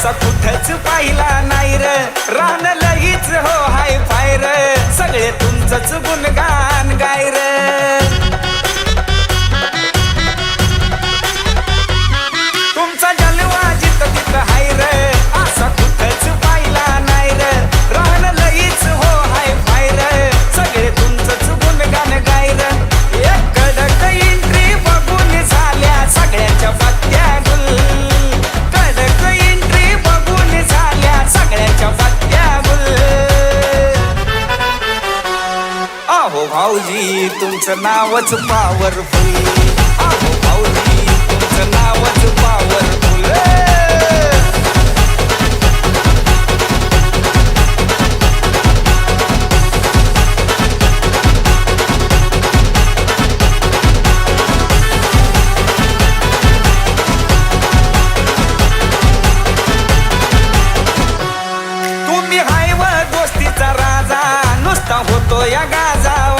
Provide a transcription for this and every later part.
असा कुठंच पाहिला नाही र. राहण लगीच हो हाय फायर सगळे तुमचंच गुणगान. भाऊजी तुमचं नावच पावरफुल भाऊजी तुमचं नावच पावरफुल तुम्ही हायवर दोस्तीचा राजा नुसता होतो या गाजा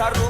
esa ruta.